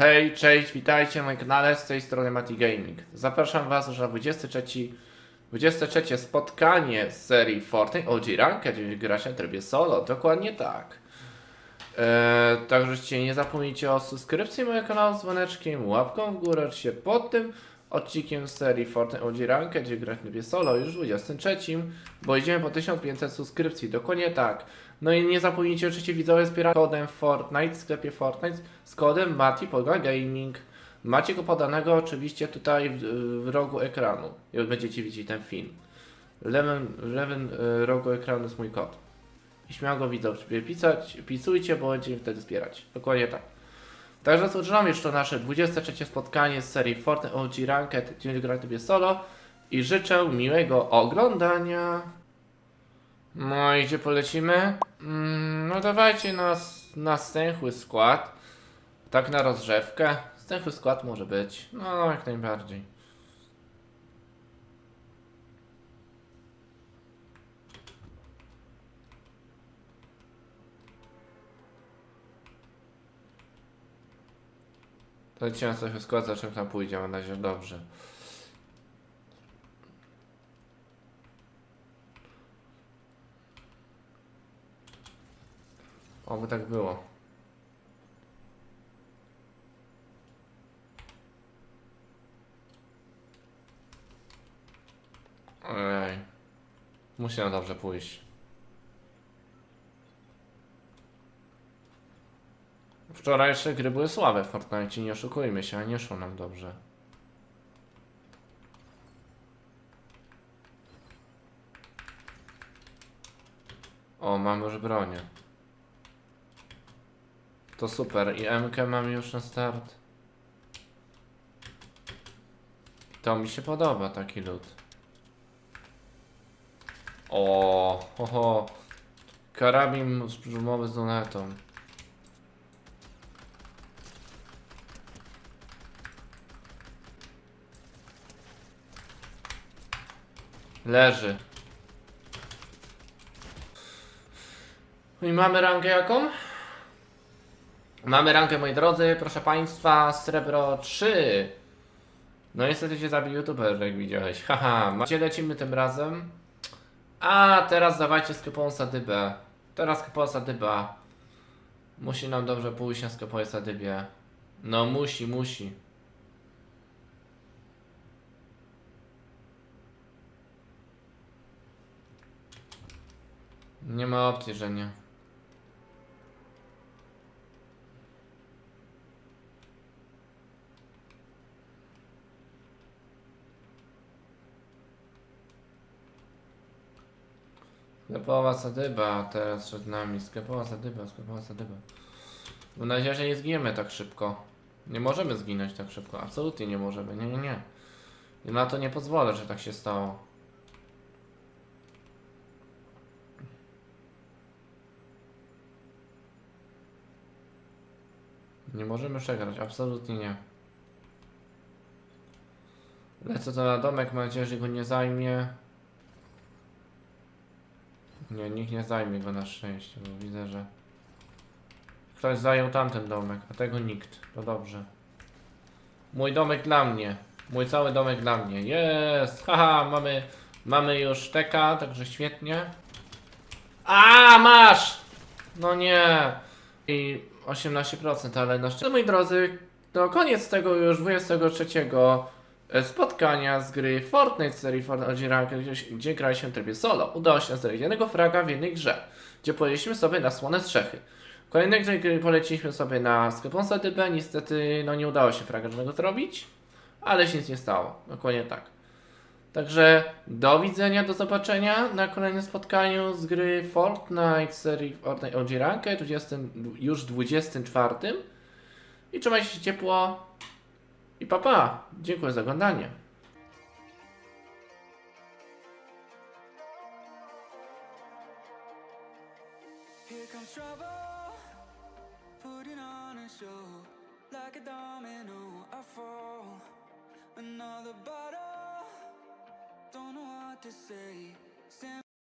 Hej, cześć, witajcie na kanale, z tej strony Mati Gaming. Zapraszam Was na 23, 23 spotkanie z serii Fortnite OG Ranked, gdzie gra się w trybie solo, dokładnie tak. Eee, także nie zapomnijcie o subskrypcji mojego kanału z dzwoneczkiem, łapką w górę, oczywiście pod tym odcinkiem z serii Fortnite OG Ranked, gdzie gra w trybie solo już w 23, bo idziemy po 1500 subskrypcji, dokładnie tak. No i nie zapomnijcie oczywiście widzowie wspierać kodem Fortnite w sklepie Fortnite z kodem Mati Poga Gaming. Macie go podanego oczywiście tutaj w, w rogu ekranu. Jak będziecie widzieć ten film. W lewym, lewym e, rogu ekranu jest mój kod. I śmiało go widzowie pisać, pisujcie, bo będziemy wtedy wspierać. Dokładnie tak. Także rozpoczynamy jeszcze nasze 23 spotkanie z serii Fortnite OG Ranked, gdzie gra sobie solo. I życzę miłego oglądania. No i gdzie polecimy? Mm, no dawajcie na, na stęchły skład. Tak na rozrzewkę. Stęchły skład może być. No jak najbardziej. To dzisiaj na stęchły skład, zobaczymy jak tam pójdzie, mam nadzieję, że dobrze. Oby tak było. Ojej. Musi nam dobrze pójść. Wczorajsze gry były słabe w Fortnite, nie oszukujmy się, a nie szło nam dobrze. O, mamy już bronię. To super. I MK mamy już na start. To mi się podoba taki lód. O, ho. Karabin szturmowy z lunetą. Leży. I mamy rangę jaką? Mamy rankę, moi drodzy, proszę Państwa, srebro 3. No niestety się zabił youtuber, jak widziałeś. Haha, gdzie lecimy tym razem? A, teraz dawajcie Skeponsa dybę. Teraz Skeponsa dyba. Musi nam dobrze pójść na Skeponsa dybie. No musi, musi. Nie ma opcji, że nie. Sklepowa sadyba teraz przed nami. Sklepowa sadyba, sklepowa sadyba. Mam nadzieję, że nie zginiemy tak szybko. Nie możemy zginąć tak szybko. Absolutnie nie możemy. Nie, nie, nie. I na to nie pozwolę, że tak się stało. Nie możemy przegrać. Absolutnie nie. Lecę to na domek. Mam nadzieję, że go nie zajmie. Nie, nikt nie zajmie go na szczęście, bo widzę, że ktoś zajął tamten domek, a tego nikt. To dobrze. Mój domek dla mnie. Mój cały domek dla mnie. Jest! Haha, mamy, mamy już teka, także świetnie. A, masz! No nie. I 18%, ale na szczęście. Moi drodzy, to koniec tego już 23 e, spotkania z gry Fortnite serii Fortnite OG Ranked, gdzie, gra się w trybie solo. Udało się znaleźć jednego fraga w jednej grze, gdzie poleciliśmy sobie na Słone Strzechy. W kolejnej grze poleciliśmy sobie na Skeponsa DB, niestety no nie udało się fraga żadnego zrobić, ale się nic nie stało, dokładnie tak. Także do widzenia, do zobaczenia na kolejnym spotkaniu z gry Fortnite serii Fortnite OG Ranked, 20, już 24. I trzymajcie się ciepło. I papa, pa. dziękuję za oglądanie. Another bottle, don't know what to say.